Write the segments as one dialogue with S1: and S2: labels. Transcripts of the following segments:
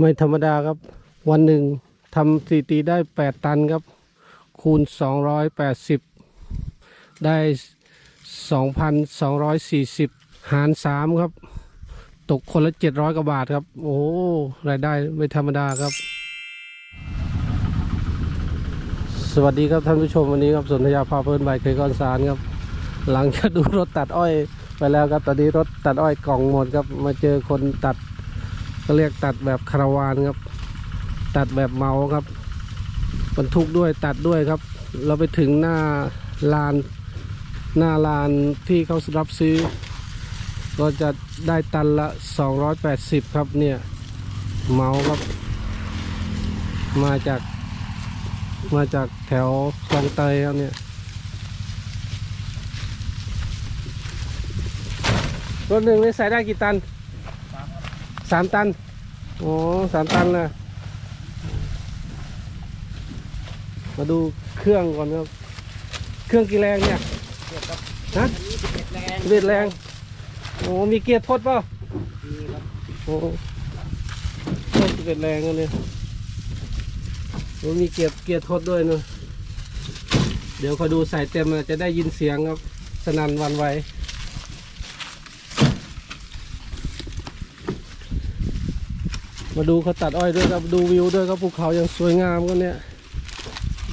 S1: ไม่ธรรมดาครับ วันหนึ่งทำสถิติได้แปดตันครับ คูณสองร้อยแปดสิบได้สองพันสองร้อยสี่สิบหารสามครับ ตกคนละเจ็ดร้อยกว่าบาทครับ โอ้โหรายได้ไม่ธรรมดาครับ สวัสดีครับท่านผู้ชมวันนี้ครับสนธยาพาเพลินใบเคยก้อนสารครับ หลังจากดูรถตัดอ้อยไปแล้วครับ ตอนนี้รถตัดอ้อยกล่องหมดครับ มาเจอคนตัด ก็เรียกตัดแบบคาราวานครับ ตัดแบบเมาครับบรรทุกด้วยตัดด้วยครับ เราไปถึงหน้าลาน หน้าลานที่เขารับซื้อ ก็จะได้ตันละ 280 ครับเนี่ยเมาครับ มาจากมาจากแถวคลองเตยครับเนี่ยรถหนึ่งนี่ใส่ได้กี่ตัน สามตัน โอ้สามตันเลยมาดูเครื่องก่อนครับ เครื่องกี่แรงเนี่ยฮะสิบเอ็ดแรง โอ้มีเกียร์ทดเปล่าโอ้สิบเอ็ดแรงอันเนี่ยโอ้มีเกียร์เกียร์ทดด้วยเนอะเดี๋ยวคอยดูใส่เต็มอะจะได้ยินเสียงครับ สนั่นหวันไหว มาดูเขาตัดอ้อยด้วยครับดูวิวด้วยครับภูเขายังสวยงามก็เนี่ย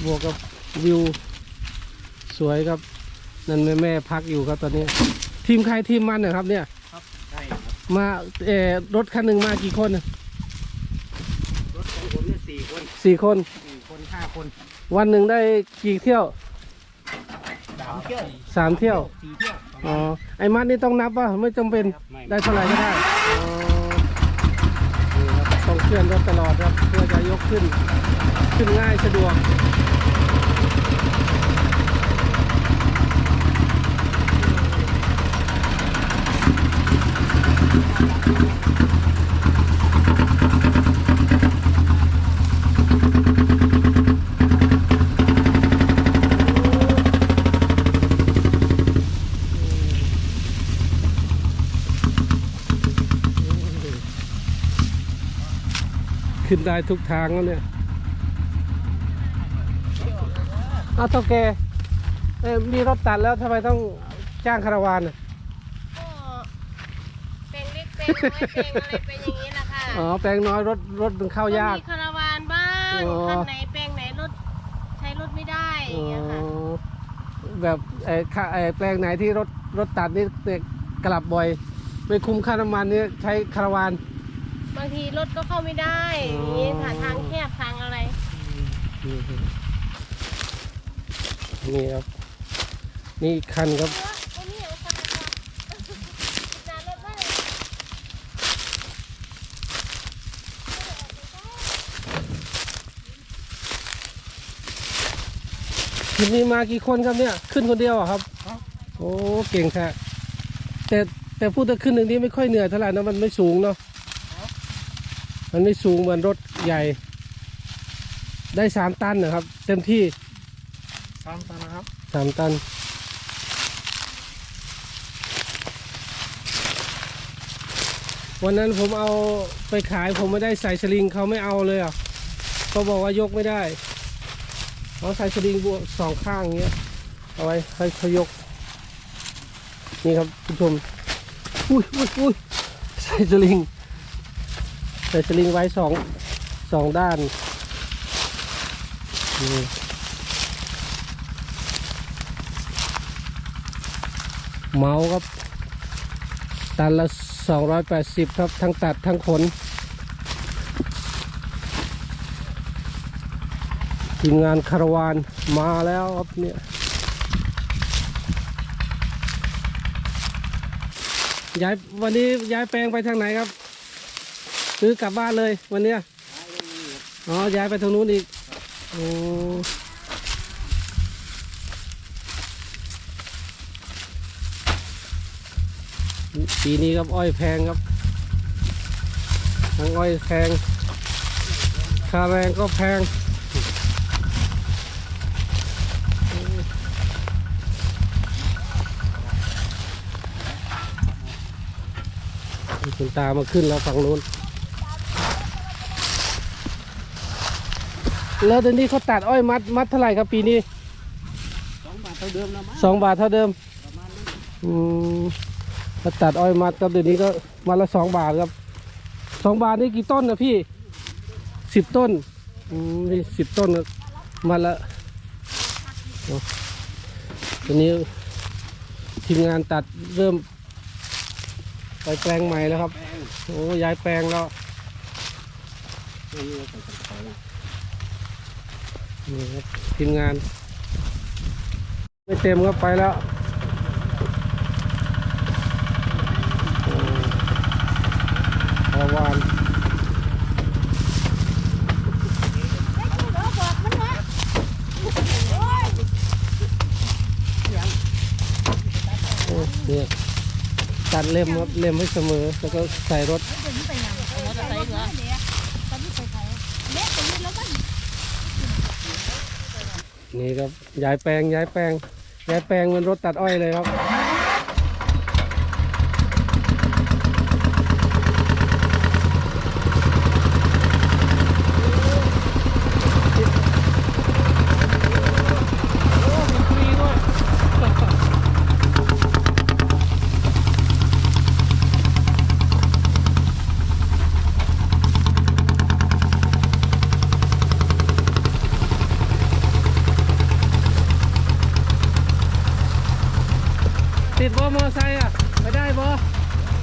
S1: บวกกับวิวสวยครับ นั่นแม่แม่พักอยู่ครับตอนนี้ ทีมใครทีมมันนะครับ เนี่ย
S2: ใช่ครับ
S1: มาเออรถคันหนึ่งมากี่คนน่ะ
S2: รถของผมเนี่ยสี่คน
S1: สี่คน
S2: สี่คนห้าคน
S1: วันหนึ่งได้กี่เที่ยว
S2: สามเที่ยว
S1: สามเที่ยว
S2: สี่เที่ยว
S1: อ๋อไอ้มัดนี่ต้องนับว่าไม่จำเป็น
S2: ไม่
S1: ได้เท่าไหร่ก็ได้อ๋อนี่ครับต้อง เคลื่อนรถตลอดครับเพื่อจะยกขึ้น ขึ้นง่ายสะดวก ขึ้นได้ทุกทางแล้วเนี่ยเอาเท่าแกเอ้ยมีรถตัดแล้วทำไมต้องจ้างคาราวานน่ะ
S3: ก็เป็นเล็กเป็นน้อยเป็นอะไรเป็นอย่างนี้แหละค่ะ
S1: อ๋อแปลงน้อยรถรถมันเข้ายาก
S3: มีคาราวานบ้าง
S1: อ๋อ
S3: คันไหนแปลงไหนรถใช้รถไม่ได้อ
S1: อ๋
S3: ย่างเงี้ยค่ะ
S1: อแบบไอ้ค่าไอ้แปลงไหนที่รถรถตัดนี่เนี่ยกลับบ่อย ไม่คุ้มค่าน้ำมันเนี่ยใช้คาราวาน
S3: บางทีรถก็เข้าไม่ได้อย่างนี้ค่ะทางแคบทางอะไร
S1: นี่ครับนี่อีกคันครับ
S3: เออไอ้นี่เอาฝากก่อนนานรถได้เลย
S1: ทีนี้มากี่คนครับเนี่ย ขึ้นคนเดียวเหรอครับ โอ้ เก่งแท้แต่แต่พูดแต่ขึ้นหนึ่งนี้ไม่ค่อยเหนื่อยเท่าไหร่นะมันไม่สูงเนาะ มันไม่สูงเหมือนรถใหญ่ ได้สามตันนะครับ เต็มที่
S2: สามตันนะครับ
S1: สามตัน วันนั้นผมเอาไปขายผมไม่ได้ใส่สลิงเขาไม่เอาเลยอะเขาบอกว่ายกไม่ได้เขาใส่สลิงบวกสองข้างอย่างเงี้ยเอาไว้ให้เขายก นี่ครับผู้ชมอุ้ยอุ้ยอุ้ยใส่สลิงใส่สลิงไว้สองสองด้านนี่เมาครับ ตันละสองร้อยแปดสิบครับ ทั้งตัดทั้งขนทีมงานคาราวานมาแล้วครับเนี่ยย้ายวันนี้ย้ายแปลงไปทางไหนครับ ซื้อกลับบ้านเลยวันเนี้ยอ๋อย้ายไปทางนู้นอีกโอ้ปีนี้ครับอ้อยแพงครับทั้งอ้อยแพงค่าแรงก็แพงคุณตามาขึ้นแล้วฝั่งนู้น แล้วเดี๋ยวนี้เขาตัดอ้อยมัดมัดเท่าไหร่ครับปีนี้
S2: สองบาทเท่าเดิมนะมั้ง
S1: สองบาทเท่าเดิม
S2: ประมาณนั้น
S1: อืมถ้าตัดอ้อยมัดก็เดี๋ยวนี้ก็มาละสองบาทครับสองบาทนี่กี่ต้นนะพี่สิบต้นอืมนี่สิบต้นครับมาละเนาะตอนนี้ทีมงานตัดเริ่มไปแปลงใหม่แล้วครับ
S2: แปลง
S1: โอ้ย้ายแปลงแล้ว
S2: นี่
S1: ครับทีมงาน ไม่เต็มก็ไปแล้วโอ้ปลาวานโอ้เนี่ยตัดเลมครับเล็มให้เสมอ แล้วก็ใส่รถ นี่ครับย้ายแปลงย้ายแปลงย้ายแปลงเหมันรถตัดอ้อยเลยครับ ติดบ่มอไซค์อะ ไปได้บ่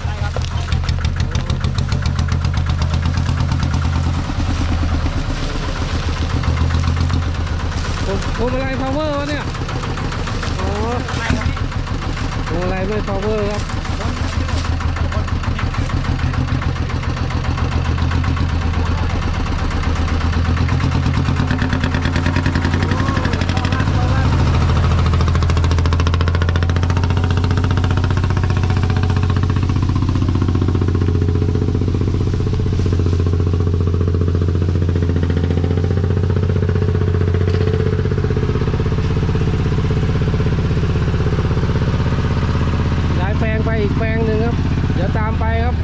S1: ได้ครับผมผมอะไรพาวเวอร์วะเนี่ยโอ้ผมอะไรไม่พาวเวอร์ครับ ย้ายแปลงไปอีกแปลงหนึ่งครับ เดี๋ยวตามไปครับ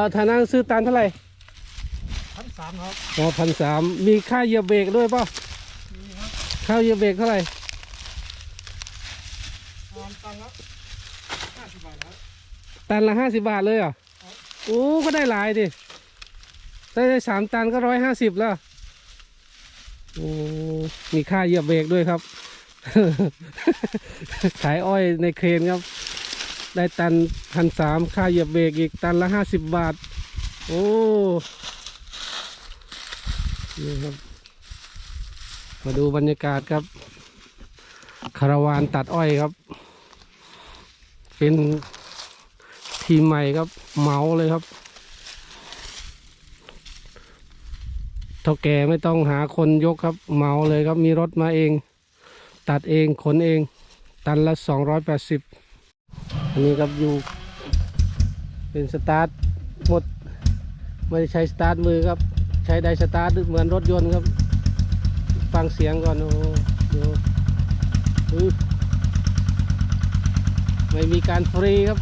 S1: แถวแถวนั้นซื้อตันเท่าไหร่
S2: พันสามครับ
S1: อ๋อพันสามมีค่าเหยียบเบรกด้วยป่ะ
S2: นี่ครับ
S1: ค่าเหยียบเบรกเท่าไหร่
S2: ตอนตันละห้าสิบบาทครับ
S1: ตันละห้าสิบบาทเลยเหรอะโอ้ก็ได้หลายดิได้ได้สามตันก็ร้อยห้าสิบแล้วโอ้มีค่าเหยียบเบรกด้วยครับ ขายอ้อยในเครนครับ ได้ตันพันสามค่าเหยียบเบรกอีกตันละห้าสิบบาท โอ้นี่ครับ มาดูบรรยากาศครับ คาราวานตัดอ้อยครับ เป็นทีมใหม่ครับ เมาเลยครับ เท่าแก่ไม่ต้องหาคนยกครับ เมาเลยครับ มีรถมาเอง ตัดเองขนเอง ตันละสองร้อยแปดสิบ อันนี้ครับอยู่เป็นสตาร์ทหมดไม่ได้ใช้สตาร์ทมือครับ ใช้ไดสตาร์ทเหมือนรถยนต์ครับ ฟังเสียงก่อนโอ้ดูไม่มีการฟรีครับ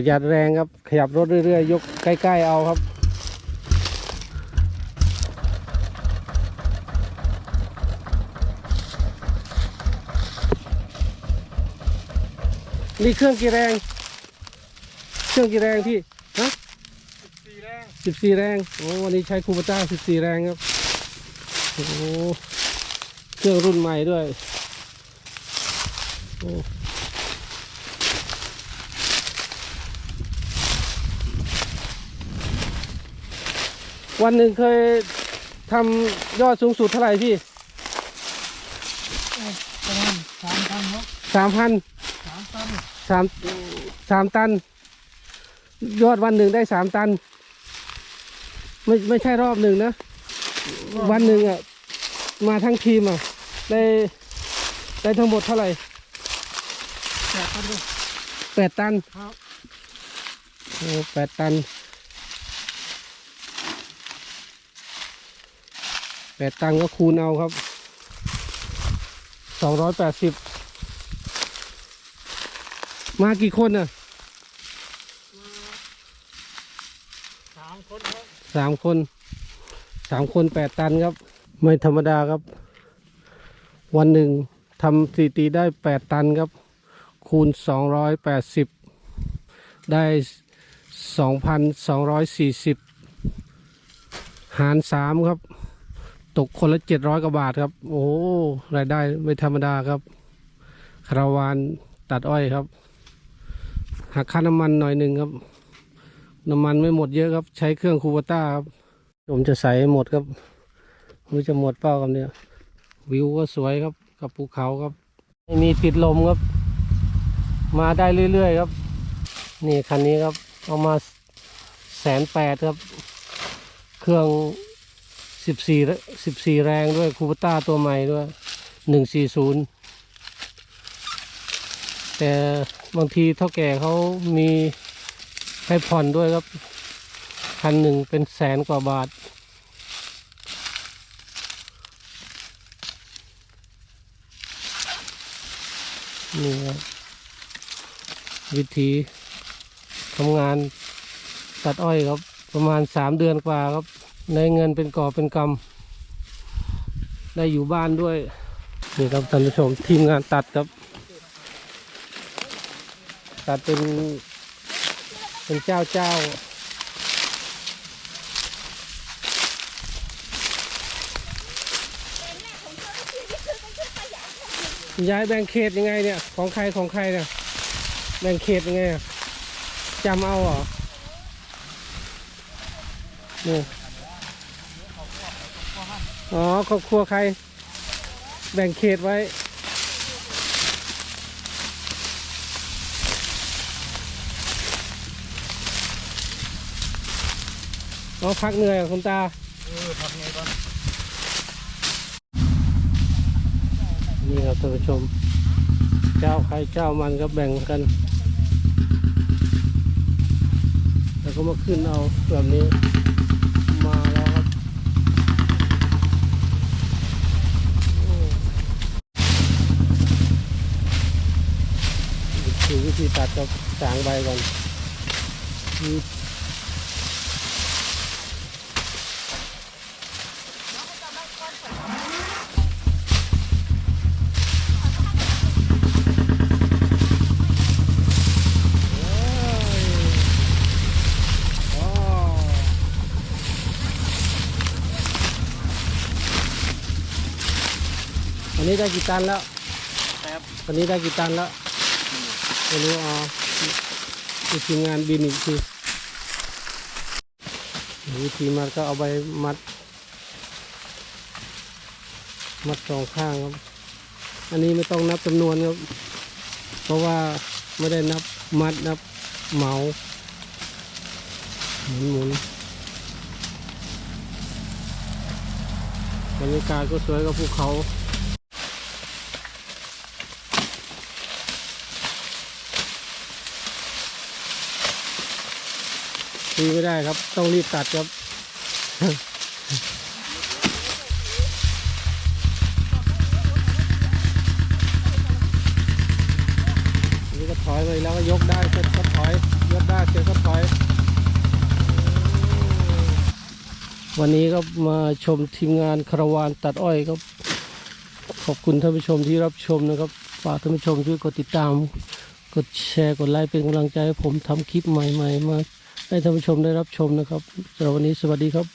S1: ประหยัดแรงครับ ขยับรถเรื่อยๆ ยกใกล้ ๆ เอาครับ นี่เครื่องกี่แรง เครื่องกี่แรงพี่ฮะ
S2: สี่แรง
S1: สิบสี่แรง โอ้วันนี้ใช้คูปต้าสิบสี่แรงครับ โอ้เครื่องรุ่นใหม่ด้วย โอ้ วันหนึ่งเคยทำยอดสูงสุดเท่าไหร่พี่
S2: ประมาณสามพันครับ
S1: สามพัน
S2: สามตัน
S1: สามสามตัน ยอดวันหนึ่งได้สามตัน ไม่ไม่ใช่รอบหนึ่งนะ วันหนึ่งอะ มาทั้งทีมอะ ได้ได้ทั้งหมดเท่าไหร่
S2: แจกกันดู
S1: แปดตัน
S2: ครับ
S1: โอ้แปดตัน แปดตันก็คูณเอาครับสองร้อยแปดสิบมากี่คนอะ
S2: สามคนครับ
S1: สามคนสามคนแปดตันครับ ไม่ธรรมดาครับ วันหนึ่งทำสถิติได้แปดตันครับ คูณสองร้อยแปดสิบได้สองพันสองร้อยสี่สิบหารสามครับ ตกคนละเจ็ดร้อยกว่าบาทครับ โอ้รายได้ไม่ธรรมดาครับคาราวานตัดอ้อยครับหักค่าน้ำมันหน่อยหนึ่งครับ น้ำมันไม่หมดเยอะครับ ใช้เครื่องคูบต้าครับ ผมจะใส่หมดครับไมันจะหมดเป้ากับเนี่ยวิวก็สวยครับ กับภูเขาครับไม่มีติดลมครับ มาได้เรื่อยๆครับ นี่คันนี้ครับ เอามาแสนแปดครับ เครื่อง สิบสี่สิบสี่แรงด้วยคูโบต้าตัวใหม่ด้วยหนึ่งสี่ศูนย์แต่บางทีเท่าแก่เขามีให้ผ่อนด้วยครับคันหนึ่งเป็นแสนกว่าบาท นี่ครับวิธีทำงานตัดอ้อยครับ ประมาณสามเดือนกว่าครับ ได้เงินเป็นก่อเป็นกำได้อยู่บ้านด้วย นี่ครับท่านผู้ชมทีมงานตัดครับ ตัดเป็นเป็นเจ้าเจ้าย้ายแบ่งเขตยังไงเนี่ย ของใครของใครเนี่ยแบ่งเขตยังไงจำเอาเหรอนี่ อ๋อครอบครัวใคร แบ่งเขตไว้ อ๋อพักเหนื่อยเหรอคุณตา
S2: เออทำไงก่อน
S1: นี่ครับท่านผู้ชม เจ้าใครเจ้ามันก็แบ่งกัน แล้วก็มาขึ้นเอาแบบนี้ มาแล้วครับโอ้ดูวิ ธีตัดกับสางใบก่อนอันนี้ได้กี่ตันแล้ว
S2: ครับ
S1: วันนี้ได้กี่ตันแล้ว ไม่รู้อ๋อดูทีมงานบินอีกทีวิธีมัดก็เอาใบมัด มัดสองข้างครับ อันนี้ไม่ต้องนับจำนวนครับ เพราะว่าไม่ได้นับมัดนับเหมาหมุนหมุนบรรยากาศก็สวยกับภูเขา ตีไม่ได้ครับ ต้องรีบตัดครับนนี้ก็ถอยไปแล้วก็ยกได้เสร็จก็ถอยยกได้เสร็จก็ถอย วันนี้ก็มาชมทีมงานคาราวานตัดอ้อยครับ ขอบคุณท่านผู้ชมที่รับชมนะครับฝากท่านผู้ชมช่วยกดติดตาม กดแชร์ กดไลค์เป็นกำลังใจให้ผมทำคลิปใหม่ ๆ มา ให้ท่านผู้ชมได้รับชมนะครับสำหรับวันนี้สวัสดีครับ